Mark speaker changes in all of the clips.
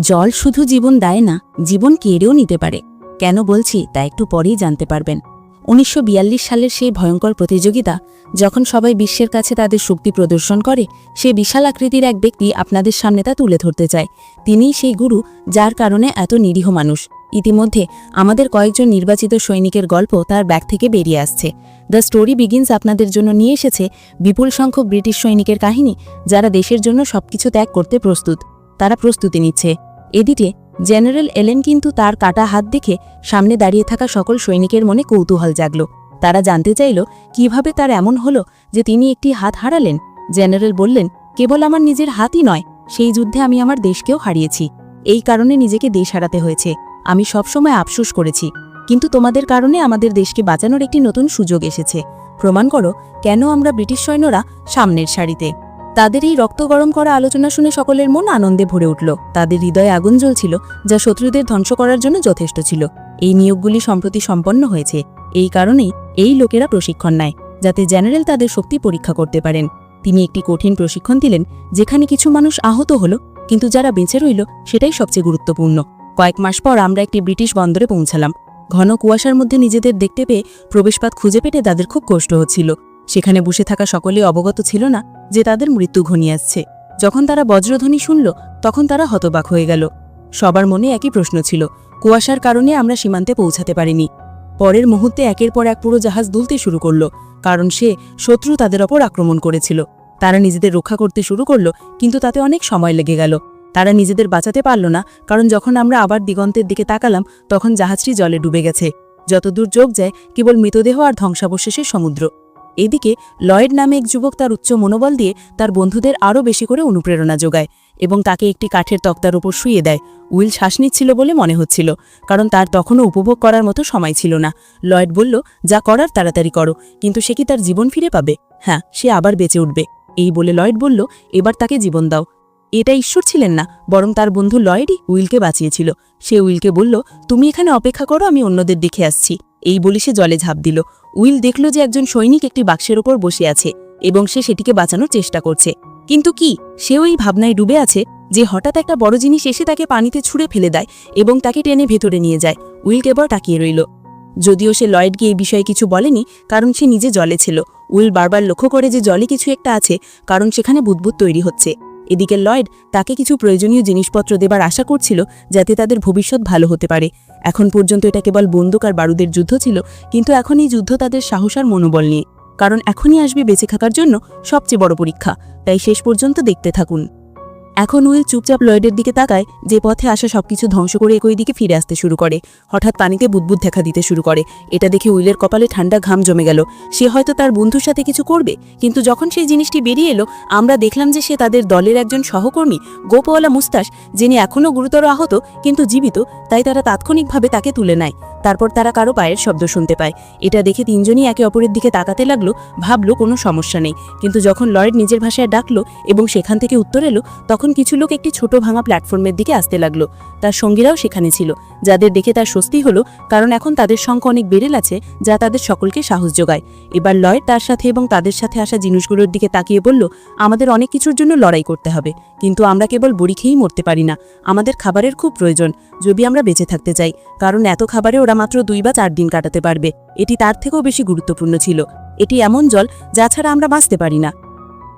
Speaker 1: জল শুধু জীবন দেয় না, জীবন কেড়েও নিতে পারে। কেন বলছি, তা একটু পরেই জানতে পারবেন। উনিশশো বিয়াল্লিশ সালের সেই ভয়ঙ্কর প্রতিযোগিতা, যখন সবাই বিশ্বের কাছে তাদের শক্তি প্রদর্শন করে, সে বিশাল আকৃতির এক ব্যক্তি আপনাদের সামনে তা তুলে ধরতে চায়। তিনিই সেই গুরু, যার কারণে এত নিরীহ মানুষ। ইতিমধ্যে আমাদের কয়েকজন নির্বাচিত সৈনিকের গল্প তার ব্যাগ থেকে বেরিয়ে আসছে। দ্য স্টোরি বিগিনস আপনাদের জন্য নিয়ে এসেছে বিপুল সংখ্যক ব্রিটিশ সৈনিকের কাহিনী, যারা দেশের জন্য সবকিছু ত্যাগ করতে প্রস্তুত। তারা প্রস্তুতি নিচ্ছে। এদিকে জেনারেল এলেন কিন্তু তার কাটা হাত দেখে সামনে দাঁড়িয়ে থাকা সকল সৈনিকের মনে কৌতূহল জাগল। তারা জানতে চাইল, কীভাবে তার এমন হলো যে তিনি একটি হাত হারালেন? জেনারেল বললেন, কেবল আমার নিজের হাতই নয়, সেই যুদ্ধে আমি আমার দেশকেও হারিয়েছি। এই কারণে নিজেকে দেশ হারাতে হয়েছে। আমি সবসময় আফসোস করেছি। কিন্তু তোমাদের কারণে আমাদের দেশকে বাঁচানোর একটি নতুন সুযোগ এসেছে। প্রমাণ করো, কেন আমরা ব্রিটিশ সৈন্যরা সামনের সারিতে? তাদের এই রক্ত গরম করা আলোচনা শুনে সকলের মন আনন্দে ভরে উঠল। তাদের হৃদয়ে আগুন জ্বলছিল, যা শত্রুদের ধ্বংস করার জন্য যথেষ্ট ছিল। এই নিয়োগগুলি সম্প্রতি সম্পন্ন হয়েছে। এই কারণেই এই লোকেরা প্রশিক্ষণ নেয়, যাতে জেনারেল তাদের শক্তি পরীক্ষা করতে পারেন। তিনি একটি কঠিন প্রশিক্ষণ দিলেন, যেখানে কিছু মানুষ আহত হল, কিন্তু যারা বেঁচে রইল, সেটাই সবচেয়ে গুরুত্বপূর্ণ। কয়েক মাস পর আমরা একটি ব্রিটিশ বন্দরে পৌঁছালাম। ঘন কুয়াশার মধ্যে নিজেদের দেখতে পেয়ে প্রবেশপাত খুঁজে পেতে তাদের খুব কষ্ট হচ্ছিল। সেখানে বসে থাকা সকলে অবগত ছিল না যে তাদের মৃত্যু ঘনিয়ে আসছে যখন তারা বজ্রধ্বনি শুনল, তখন তারা হতবাক হয়ে গেল। সবার মনে একই প্রশ্ন ছিল, কুয়াশার কারণে আমরা সীমান্তে পৌঁছাতে পারিনি। পরের মুহূর্তে একের পর এক পুরো জাহাজ দুলতে শুরু করল, কারণ সে শত্রু তাদের ওপর আক্রমণ করেছিল। তারা নিজেদের রক্ষা করতে শুরু করল, কিন্তু তাতে অনেক সময় লেগে গেল। তারা নিজেদের বাঁচাতে পারল না, কারণ যখন আমরা আবার দিগন্তের দিকে তাকালাম, তখন জাহাজটি জলে ডুবে গেছে। যতদূর যোগ যায়, কেবল মৃতদেহ আর ধ্বংসাবশেষের সমুদ্র। এদিকে লয়েড নামে এক যুবক তার উচ্চ মনোবল দিয়ে তার বন্ধুদের আরও বেশি করে অনুপ্রেরণা যোগায় এবং তাকে একটি কাঠের তক্তার উপর শুয়ে দেয়। উইল শ্বাস নিচ্ছিল বলে মনে হচ্ছিল, কারণ তার তখনও উপভোগ করার মতো সময় ছিল না। লয়েড বলল, যা করার তাড়াতাড়ি করো, কিন্তু সে কি তার জীবন ফিরে পাবে? হ্যাঁ সে আবার বেঁচে উঠবে। এই বলে লয়েড বলল, এবার তাকে জীবন দাও। এটা ঈশ্বর ছিলেন না, বরং তার বন্ধু লয়েডই উইলকে বাঁচিয়েছিল। সে উইলকে বলল, তুমি এখানে অপেক্ষা করো, আমি অন্যদের দেখে আসছি। এই বলি সে জলে ঝাঁপ দিল। উইল দেখল যে একজন সৈনিক একটি বাক্সের ওপর বসে আছে এবং সে সেটিকে বাঁচানোর চেষ্টা করছে। কিন্তু কি? সেও এই ভাবনায় ডুবে আছে যে হঠাৎ একটা বড় জিনিস এসে তাকে পানিতে ছুঁড়ে ফেলে দেয় এবং তাকে টেনে ভেতরে নিয়ে যায়। উইল কেবল তাকিয়ে রইল। যদিও সে লয়েডকে এই বিষয়ে কিছু বলেনি, কারণ সে নিজে জলে ছিল। উইল বারবার লক্ষ্য করে যে জলে কিছু একটা আছে, কারণ সেখানে বুদবুদ তৈরি হচ্ছে। এদিকে লয়েড তাকে কিছু প্রয়োজনীয় জিনিসপত্র দেবার আশা করছিল যাতে তাদের ভবিষ্যৎ ভালো হতে পারে। এখন পর্যন্ত এটা কেবল বন্দুক আর বারুদের যুদ্ধ ছিল, কিন্তু এখন এই যুদ্ধ তাদের সাহস আর মনোবল নিয়ে। কারণ এখনই আসবে বেঁচে থাকার জন্য সবচেয়ে বড় পরীক্ষা। তাই শেষ পর্যন্ত দেখতে থাকুন। এখন উইল চুপচাপ লয়েডের দিকে তাকায়, যে পথে আসা সবকিছু ধ্বংস করে একই দিকে ফিরে আসতে শুরু করে। হঠাৎ পানিতে বুদবুদ দেখা দিতে শুরু করে। এটা দেখে উইলের কপালে ঠান্ডা ঘাম জমে গেল। সে হয়তো তার বন্ধুর সাথে কিছু করবে, কিন্তু যখন সেই জিনিসটি বেরিয়ে এলো, আমরা দেখলাম যে সে তাদের দলের একজন সহকর্মী, গোপওয়ালা মুস্তাস যিনি এখনও গুরুতর আহত, কিন্তু জীবিত, তাই তারা তাৎক্ষণিকভাবে তাকে তুলে নেয়। তারপর তারা কারও পায়ের শব্দ শুনতে পায়। এটা দেখে তিনজনই একে অপরের দিকে তাকাতে লাগল, ভাবলো কোনো সমস্যা নেই। কিন্তু যখন লয়েড নিজের ভাষায় ডাকলো এবং সেখান থেকে উত্তর এলো, তখন কিছু লোক একটি ছোট ভাঙা প্ল্যাটফর্মের দিকে আসতে লাগল। তার সঙ্গীরাও সেখানে ছিল। যাদের দেখে তার স্বস্তি হলো, কারণ এখন তাদের সংখ্যা অনেক বেড়ে আছে যা তাদের সকলকে সাহস যোগায়। এবার লয়েড তার সাথে এবং তাদের সাথে আসা জিনিসগুলোর দিকে তাকিয়ে বলল, আমাদের অনেক কিছুর জন্য লড়াই করতে হবে। কিন্তু আমরা কেবল বড়ি খেয়েই মরতে পারি না। আমাদের খাবারের খুব প্রয়োজন, যদি আমরা বেঁচে থাকতে চাই, কারণ এত খাবারে ওরা মাত্র দুই বা চার দিন কাটাতে পারবে। এটি তার থেকেও বেশি গুরুত্বপূর্ণ ছিল। এটি এমন জল যা ছাড়া আমরা বাঁচতে পারি না।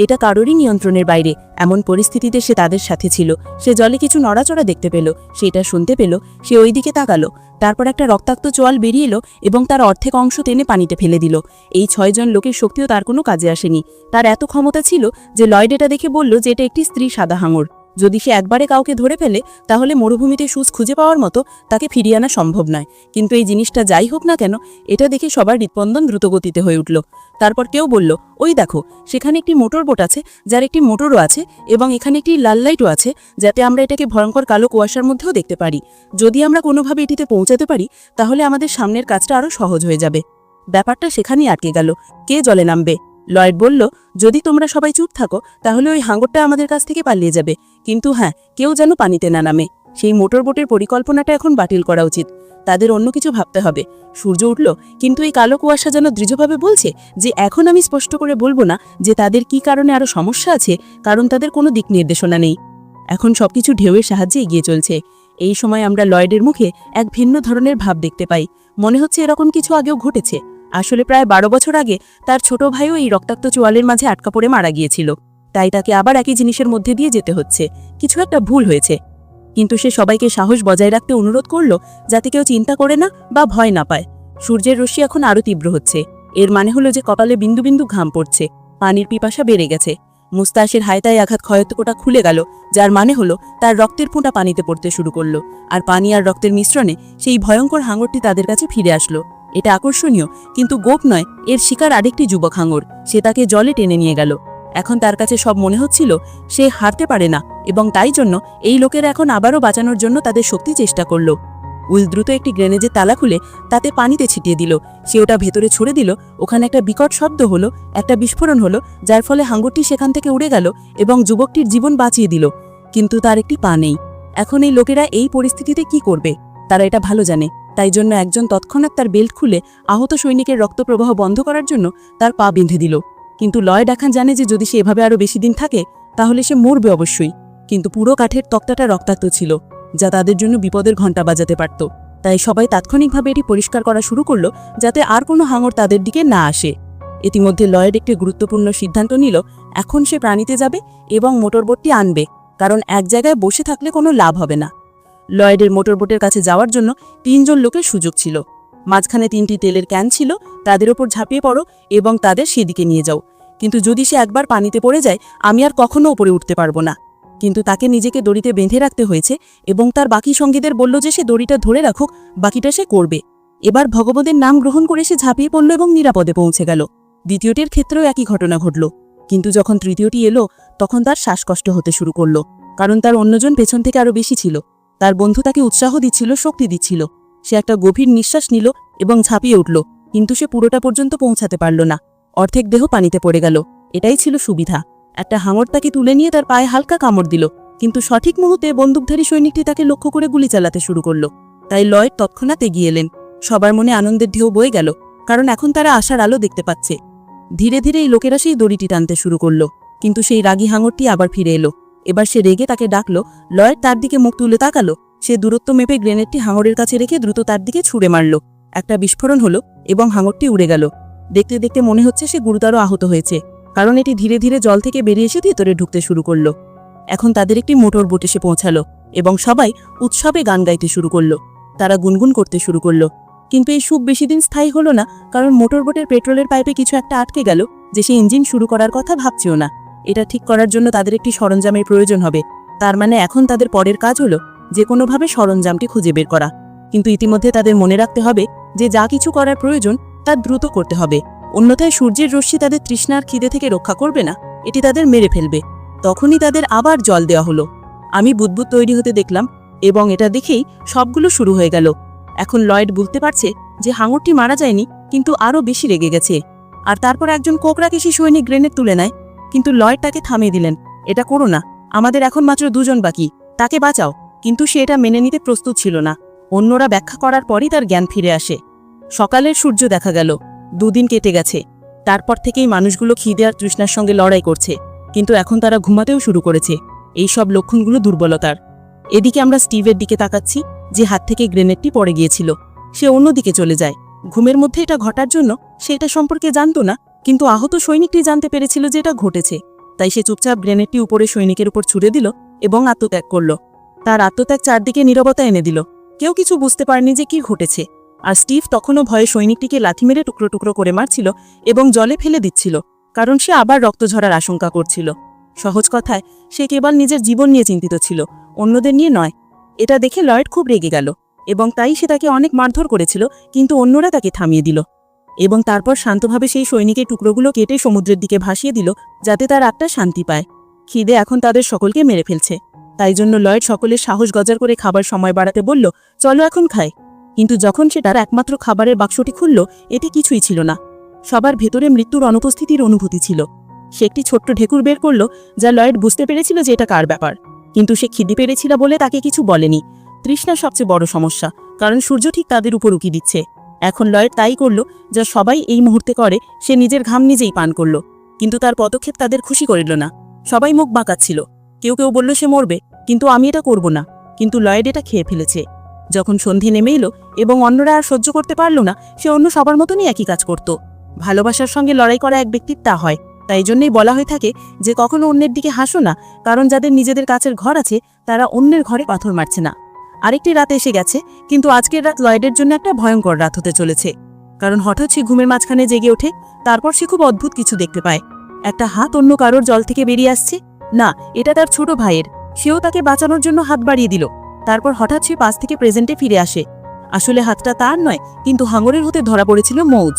Speaker 1: এটা কারোরই নিয়ন্ত্রণের বাইরে। এমন পরিস্থিতিতে সে তাদের সাথে ছিল। সে জলে কিছু নড়াচড়া দেখতে পেল। সেটা শুনতে পেল। সে ওই দিকে তাকালো। তারপর একটা রক্তাক্ত চোয়াল বেরিয়ে এলো এবং তার অর্ধেক অংশ টেনে পানিতে ফেলে দিল। এই ছয়জন লোকের শক্তিও তার কোনো কাজে আসেনি। তার এত ক্ষমতা ছিল যে লয়েড এটা দেখে বলল যে এটা একটি স্ত্রী সাদা হাঙর। যদি সে একবারে কাউকে ধরে ফেলে, তাহলে মরুভূমিতে সুস খুঁজে পাওয়ার মতো তাকে ফিরিয়ে আনা সম্ভব নয়। কিন্তু এই জিনিসটা যাই হোক না কেন, এটা দেখে সবার হৃৎপন্দন দ্রুতগতিতে হয়ে উঠল। তারপর কেউ বলল, ওই দেখো, সেখানে একটি মোটর বোট আছে, যার একটি মোটরও আছে এবং এখানে একটি লাল লাইটও আছে, যাতে আমরা এটাকে ভয়ঙ্কর কালো কুয়াশার মধ্যেও দেখতে পারি। যদি আমরা কোনোভাবে এটিতে পৌঁছাতে পারি, তাহলে আমাদের সামনের কাজটা আরও সহজ হয়ে যাবে। ব্যাপারটা সেখানেই আটকে গেল। কে জলে নামবে? লয়েড বলল, যদি তোমরা সবাই চুপ থাকো, তাহলে ওই হাঙ্গরটা আমাদের কাছ থেকে পালিয়ে যাবে। কিন্তু হ্যাঁ কেউ যেন পানিতে না নামে। সেই মোটর বোটের পরিকল্পনাটা এখন বাতিল করা উচিত। তাদের অন্য কিছু ভাবতে হবে। সূর্য উঠল, কিন্তু এই কালো কুয়াশা যেন দৃঢ়ভাবে বলছে যে এখন আমি স্পষ্ট করে বলব না যে তাদের কি কারণে আরও সমস্যা আছে, কারণ তাদের কোনো দিক নির্দেশনা নেই। এখন সবকিছু ঢেউয়ের সাহায্যে এগিয়ে চলছে। এই সময় আমরা লয়েডের মুখে এক ভিন্ন ধরনের ভাব দেখতে পাই। মনে হচ্ছে এরকম কিছু আগেও ঘটেছে। আসলে প্রায় বারো বছর আগে তার ছোট ভাইও এই রক্তাক্ত চোয়ালের মাঝে আটকা পড়ে মারা গিয়েছিল। তাই তাকে আবার একই জিনিসের মধ্যে দিয়ে যেতে হচ্ছে। কিছু একটা ভুল হয়েছে। কিন্তু সে সবাইকে সাহস বজায় রাখতে অনুরোধ করল যাতে কেউ চিন্তা করে না বা ভয় না পায়। সূর্যের রশ্মি এখন আরও তীব্র হচ্ছে। এর মানে হলো যে কপালে বিন্দু বিন্দু ঘাম পড়ছে। পানির পিপাসা বেড়ে গেছে। মুস্তাসের হায়তায় আঘাত ক্ষয়তকোটা খুলে গেল, যার মানে হলো তার রক্তের ফোঁটা পানিতে পড়তে শুরু করল। আর পানি আর রক্তের মিশ্রণে সেই ভয়ঙ্কর হাঙরটি তাদের কাছে ফিরে আসলো। এটা আকর্ষণীয়, কিন্তু গোপ নয়, এর শিকার আরেকটি যুবক হাঙর, সে তাকে জলে টেনে নিয়ে গেল। এখন তার কাছে সব মনে হচ্ছিল, সে হারতে পারে না, এবং তাই জন্য এই লোকেরা এখন আবারও বাঁচানোর জন্য তাদের শক্তি চেষ্টা করল। উইল দ্রুত একটি গ্রেনেজের তালা খুলে তাতে পানিতে ছিটিয়ে দিল। সে ওটা ভেতরে ছুড়ে দিল, ওখানে একটা বিকট শব্দ হলো, একটা বিস্ফোরণ হলো, যার ফলে হাঙ্গরটি সেখান থেকে উড়ে গেল এবং যুবকটির জীবন বাঁচিয়ে দিল। কিন্তু তার একটি পা নেই। এখন এই লোকেরা এই পরিস্থিতিতে কি করবে? তারা এটা ভালো জানে। তাই জন্য একজন তৎক্ষণাৎ তার বেল্ট খুলে আহত সৈনিকের রক্তপ্রবাহ বন্ধ করার জন্য তার পা বেঁধে দিল। কিন্তু লয় ডাখান জানে যে যদি সে এভাবে আরও বেশি দিন থাকে, তাহলে সে মরবে অবশ্যই। কিন্তু পুরো কাঠের তক্তাটা রক্তাক্ত ছিল, যা তাদের জন্য বিপদের ঘণ্টা বাজাতে পারত। তাই সবাই তাৎক্ষণিকভাবে এটি পরিষ্কার করা শুরু করল, যাতে আর কোনো হাঙর তাদের দিকে না আসে। ইতিমধ্যে লয়েড একটি গুরুত্বপূর্ণ সিদ্ধান্ত নিল, এখন সে প্রাণীতে যাবে এবং মোটরবোটটি আনবে, কারণ এক জায়গায় বসে থাকলে কোনো লাভ হবে না। লয়েডের মোটরবোটের কাছে যাওয়ার জন্য তিনজন লোকের সুযোগ ছিল। মাঝখানে তিনটি তেলের ক্যান ছিল, তাদের ওপর ঝাঁপিয়ে পড়ো এবং তাদের সেদিকে নিয়ে যাও। কিন্তু যদি সে একবার পানিতে পড়ে যায়, আমি আর কখনো ওপরে উঠতে পারব না। কিন্তু তাকে নিজেকে দড়িতে বেঁধে রাখতে হয়েছে এবং তার বাকি সঙ্গীদের বলল যে সে দড়িটা ধরে রাখুক, বাকিটা সে করবে। এবার ভগবতের নাম গ্রহণ করে সে ঝাঁপিয়ে পড়ল এবং নিরাপদে পৌঁছে গেল। দ্বিতীয়টির ক্ষেত্রেও একই ঘটনা ঘটল। কিন্তু যখন তৃতীয়টি এলো, তখন তার শ্বাসকষ্ট হতে শুরু করল, কারণ তার অন্যজন পেছন থেকে আরও বেশি ছিল। তার বন্ধু তাকে উৎসাহ দিচ্ছিল, শক্তি দিচ্ছিল। সে একটা গভীর নিঃশ্বাস নিল এবং ঝাঁপিয়ে উঠল, কিন্তু সে পুরোটা পর্যন্ত পৌঁছাতে পারল না। অর্ধেক দেহ পানিতে পড়ে গেল। এটাই ছিল সুবিধা। একটা হাঙর তাকে তুলে নিয়ে তার পায়ে হালকা কামড় দিল, কিন্তু সঠিক মুহূর্তে বন্দুকধারী সৈনিকটি তাকে লক্ষ্য করে গুলি চালাতে শুরু করল। তাই লয়েড তৎক্ষণাৎ এগিয়ে এলেন। সবার মনে আনন্দের ঢেউ বয়ে গেল, কারণ এখন তারা আশার আলো দেখতে পাচ্ছে। ধীরে ধীরে এই লোকেরা সেই দড়িটি টানতে শুরু করল, কিন্তু সেই রাগী হাঙরটি আবার ফিরে এলো। এবার সে রেগে তাকে ডাকলো লয়েড তার দিকে মুখ তুলে তাকালো। সে দূরত্ব মেপে গ্রেনেডটি হাঙরের কাছে রেখে দ্রুত তার দিকে ছুঁড়ে মারল। একটা বিস্ফোরণ হলো এবং হাঙরটি উড়ে গেল। দেখতে দেখতে মনে হচ্ছে সে গুরুতর আহত হয়েছে, কারণ এটি ধীরে ধীরে জল থেকে বেরিয়ে এসে ভেতরে ঢুকতে শুরু করল। এখন তাদের একটি মোটর বোট এসে পৌঁছালো এবং সবাই উৎসবে গান গাইতে শুরু করল। তারা গুনগুন করতে শুরু করল। কিন্তু এই সুখ বেশি দিন স্থায়ী হলো না, কারণ মোটর বোটের পেট্রোলের পাইপে কিছু একটা আটকে গেল, যে সে ইঞ্জিন শুরু করার কথা ভাবছেও না। এটা ঠিক করার জন্য তাদের একটি সরঞ্জামের প্রয়োজন হবে। তার মানে এখন তাদের পরের কাজ হলো যে কোনোভাবে সরঞ্জামটি খুঁজে বের করা। কিন্তু ইতিমধ্যে তাদের মনে রাখতে হবে যে যা কিছু করার প্রয়োজন, তা দ্রুত করতে হবে। অন্যথায় সূর্যের রশ্মি তাদের তৃষ্ণার খিদে থেকে রক্ষা করবে না, এটি তাদের মেরে ফেলবে। তখনই তাদের আবার জল দেওয়া হলো। আমি বুদবুদ তৈরি হতে দেখলাম এবং এটা দেখেই সবগুলো শুরু হয়ে গেল। এখন লয়েড বুঝতে পারছে যে হাঙরটি মারা যায়নি, কিন্তু আরও বেশি রেগে গেছে। আর তারপর একজন কোকরাকেশি সৈনিক গ্রেনেড তুলে নেয়। কিন্তু লয়েড তাকে থামিয়ে দিলেন। এটা করো না, আমাদের এখন মাত্র দুজন বাকি, তাকে বাঁচাও। কিন্তু সে এটা মেনে নিতে প্রস্তুত ছিল না। অন্যরা ব্যাখ্যা করার পরই তার জ্ঞান ফিরে আসে। সকালের সূর্য দেখা গেল। দুদিন কেটে গেছে। তারপর থেকেই মানুষগুলো খিদে আর তৃষ্ণার সঙ্গে লড়াই করছে। কিন্তু এখন তারা ঘুমাতেও শুরু করেছে। এই সব লক্ষণগুলো দুর্বলতার। এদিকে আমরা স্টিভের দিকে তাকাচ্ছি, যে হাত থেকে গ্রেনেডটি পড়ে গিয়েছিল। সে অন্যদিকে চলে যায়। ঘুমের মধ্যে এটা ঘটার জন্য সে এটা সম্পর্কে জানতো না কিন্তু আহত সৈনিকটি জানতে পেরেছিল যে এটা ঘটেছে। তাই সে চুপচাপ গ্রেনেডটি উপরে সৈনিকের উপর ছুড়ে দিল এবং আত্মত্যাগ করল। তার আত্মত্যাগ চারদিকে নীরবতা এনে দিল। কেউ কিছু বুঝতে পারেনি যে কি ঘটেছে। আর স্টিভ তখনও ভয়ে সৈনিকটিকে লাথি মেরে টুকরো টুকরো করে মারছিল এবং জলে ফেলে দিচ্ছিল, কারণ সে আবার রক্ত ঝরার আশঙ্কা করছিল। সহজ কথায়, সে কেবল নিজের জীবন নিয়ে চিন্তিত ছিল, অন্যদের নিয়ে নয়। এটা দেখে লয়েড খুব রেগে গেল এবং তাই সে তাকে অনেক মারধর করেছিল, কিন্তু অন্যরা তাকে থামিয়ে দিল। এবং তারপর শান্তভাবে সেই সৈনিকের টুকরোগুলো কেটে সমুদ্রের দিকে ভাসিয়ে দিল, যাতে তার আত্মা শান্তি পায়। খিদে এখন তাদের সকলকে মেরে ফেলছে। তাই জন্য লয়েড সকলের সাহস গজার করে খাবার সময় বাড়াতে বলল, চলো এখন খায় কিন্তু যখন সে তার একমাত্র খাবারের বাক্সটি খুলল এটি কিছুই ছিল না। সবার ভেতরে মৃত্যুর অনুপস্থিতির অনুভূতি ছিল। সে একটি ছোট্ট ঢেকুর বের করল, যা লয়েড বুঝতে পেরেছিল যে এটা কার ব্যাপার। কিন্তু সে খিদে পেরেছিল বলে তাকে কিছু বলেনি। তৃষ্ণা সবচেয়ে বড় সমস্যা, কারণ সূর্য ঠিক তাদের উপর উকি দিচ্ছে। এখন লয়েড তাই করল যা সবাই এই মুহূর্তে করে, সে নিজের ঘাম নিজেই পান করল। কিন্তু তার পদক্ষেপ তাদের খুশি করিল না। সবাই মুখ বাঁকাচ্ছিল। কেউ কেউ বলল, সে মরবে,
Speaker 2: কিন্তু আমি এটা করব না। কিন্তু লয়েড এটা খেয়ে ফেলেছে। যখন সন্ধি নেমে এলো এবং অন্যরা আর সহ্য করতে পারল না, সে অন্য সবার মতনই একই কাজ করত। ভালোবাসার সঙ্গে লড়াই করা এক ব্যক্তির তা হয়। তাই জন্যই বলা হয়ে থাকে যে, কখনো অন্যের দিকে হাসো না, কারণ যাদের নিজেদের কাছের ঘর আছে, তারা অন্যের ঘরে পাথর মারছে না। আরেকটি রাত এসে গেছে, কিন্তু আজকের রাত লয়েডের জন্য একটা ভয়ঙ্কর রাত হতে চলেছে। কারণ হঠাৎ সে ঘুমের মাঝখানে জেগে ওঠে, তারপর সে খুব অদ্ভুত কিছু দেখতে পায়। একটা হাত অন্য কারোর জল থেকে বেরিয়ে আসছে। না, এটা তার ছোট ভাইয়ের। সেও তাকে বাঁচানোর জন্য হাত বাড়িয়ে দিল। তারপর হঠাৎ সে পাশ থেকে প্রেজেন্টে ফিরে আসে। আসলে হাতটা তার নয়, কিন্তু হাঙরের হতে ধরা পড়েছিল মৌজ।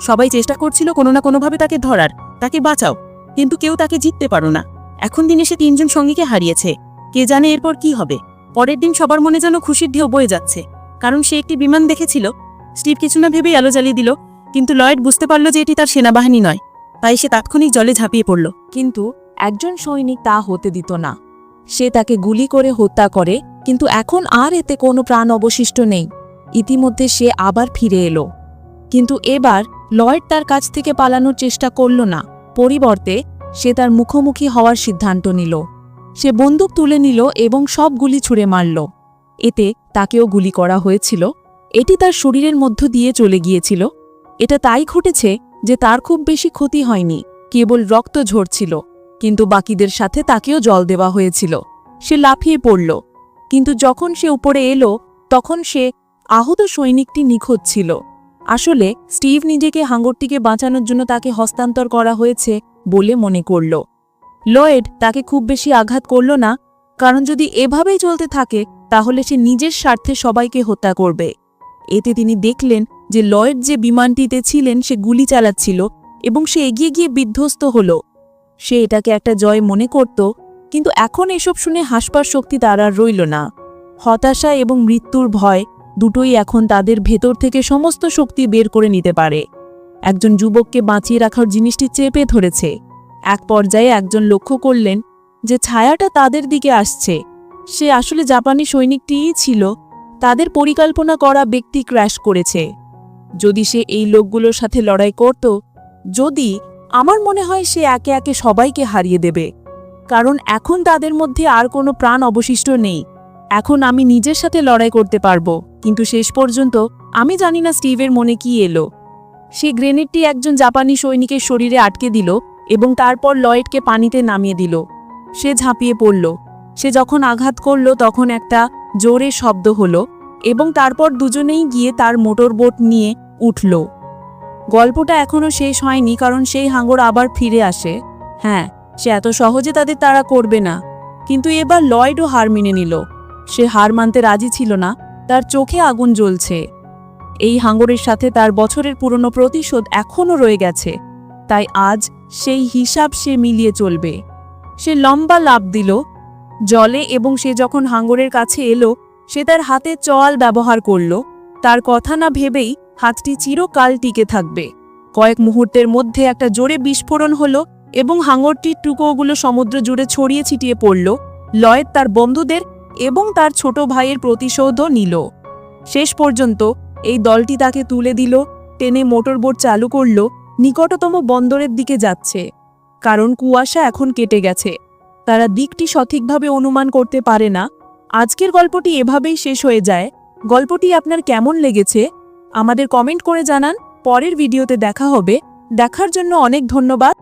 Speaker 2: সবাই চেষ্টা করছিল কোনো না কোনোভাবে তাকে ধরার, তাকে বাঁচাও। কিন্তু কেউ তাকে জিততে পারো না। এখন দিনে সে তিনজন সঙ্গীকে হারিয়েছে। কে জানে এরপর কি হবে। পরের দিন সবার মনে যেন খুশির ঢেউ বয়ে যাচ্ছে। কারণ সে একটি বিমান দেখেছিল। স্টিভ কিছু না ভেবেই আলো জ্বালিয়ে দিল। কিন্তু লয়েড বুঝতে পারল যে এটি তার সেনাবাহিনী নয়। তাই সে তাৎক্ষণিক জলে ঝাঁপিয়ে পড়ল।
Speaker 1: কিন্তু একজন সৈনিক তা হতে দিত না। সে তাকে গুলি করে হত্যা করে, কিন্তু এখন আর এতে কোনো প্রাণ অবশিষ্ট নেই। ইতিমধ্যে সে আবার ফিরে এলো। কিন্তু এবার লয়েড তার কাছ থেকে পালানোর চেষ্টা করল না। পরিবর্তে সে তার মুখোমুখি হওয়ার সিদ্ধান্ত নিল। সে বন্দুক তুলে নিল এবং সব গুলি ছুঁড়ে মারল। এতে তাকেও গুলি করা হয়েছিল। এটি তার শরীরের মধ্য দিয়ে চলে গিয়েছিল। এটা তাই ঘটেছে যে তার খুব বেশি ক্ষতি হয়নি, কেবল রক্ত ঝরছিল, কিন্তু বাকিদের সাথে তাকেও জল দেওয়া হয়েছিল। সে লাফিয়ে পড়ল, কিন্তু যখন সে উপরে এলো, তখন সে আহত সৈনিকটি নিখোঁজ ছিল। আসলে স্টিভ নিজেকে হাঙ্গরটিকে বাঁচানোর জন্য তাকে হস্তান্তর করা হয়েছে বলে মনে করল। লয়েড তাকে খুব বেশি আঘাত করল না, কারণ যদি এভাবেই চলতে থাকে, তাহলে সে নিজের স্বার্থে সবাইকে হত্যা করবে। এতে তিনি দেখলেন যে লয়েড যে বিমানটিতে ছিলেন, সে গুলি চালাচ্ছিল এবং সে এগিয়ে গিয়ে বিধ্বস্ত হল। সে এটাকে একটা জয় মনে করত, কিন্তু এখন এসব শুনে হাসপার শক্তি তার আর রইল না। হতাশা এবং মৃত্যুর ভয় দুটোই এখন তাদের ভেতর থেকে সমস্ত শক্তি বের করে নিতে পারে। একজন যুবককে বাঁচিয়ে রাখার জিনিসটি চেপে ধরেছে। এক পর্যায়ে একজন লক্ষ্য করলেন যে ছায়াটা তাদের দিকে আসছে। সে আসলে জাপানি সৈনিকটিই ছিল। তাদের পরিকল্পনা করা ব্যক্তি ক্র্যাশ করেছে। যদি সে এই লোকগুলোর সাথে লড়াই করত, যদি, আমার মনে হয় সে একে একে সবাইকে হারিয়ে দেবে। কারণ এখন তাদের মধ্যে আর কোনো প্রাণ অবশিষ্ট নেই। এখন আমি নিজের সাথে লড়াই করতে পারব, কিন্তু শেষ পর্যন্ত আমি জানি না স্টিভের মনে কি এলো। সে গ্রেনেডটি একজন জাপানি সৈনিকের শরীরে আটকে দিল এবং তারপর লয়েডকে পানিতে নামিয়ে দিল। সে ঝাঁপিয়ে পড়ল। সে যখন আঘাত করল তখন একটা জোরে শব্দ হলো এবং তারপর দুজনেই গিয়ে তার মোটরবোট নিয়ে উঠল। গল্পটা এখনও শেষ হয়নি কারণ সেই হাঙ্গর আবার ফিরে আসে। হ্যাঁ সে এত সহজে তাদের তারা করবে না। কিন্তু এবার লয়েডও হার মেনে নিল। সে হার মানতে রাজি ছিল না, তার চোখে আগুন জ্বলছে। এই হাঙ্গরের সাথে তার বছরের পুরনো প্রতিশোধ এখনও রয়ে গেছে। তাই আজ সেই হিসাব সে মিলিয়ে চলবে। সে লম্বা লাভ দিল, জলে এবং সে যখন হাঙ্গরের কাছে এলো, সে তার হাতে চোয়াল ব্যবহার করল। তার কথা না ভেবেই হাতটি চিরকাল টিকে থাকবে। কয়েক মুহূর্তের মধ্যে একটা জোরে বিস্ফোরণ হলো এবং হাঙরটির টুকোগুলো সমুদ্র জুড়ে ছড়িয়ে ছিটিয়ে পড়ল। লয়েড তার বন্ধুদের এবং তার ছোট ভাইয়ের প্রতিশোধও নিল। শেষ পর্যন্ত এই দলটি তাকে তুলে দিল, টেনে মোটরবোট চালু করল নিকটতম বন্দরের দিকে যাচ্ছে, কারণ কুয়াশা এখন কেটে গেছে। তারা দিকটি সঠিকভাবে অনুমান করতে পারে না। আজকের গল্পটি এভাবেই শেষ হয়ে যায়। গল্পটি আপনার কেমন লেগেছে? আমাদের কমেন্ট করে জানান। পরের ভিডিওতে দেখা হবে। দেখার জন্য অনেক ধন্যবাদ।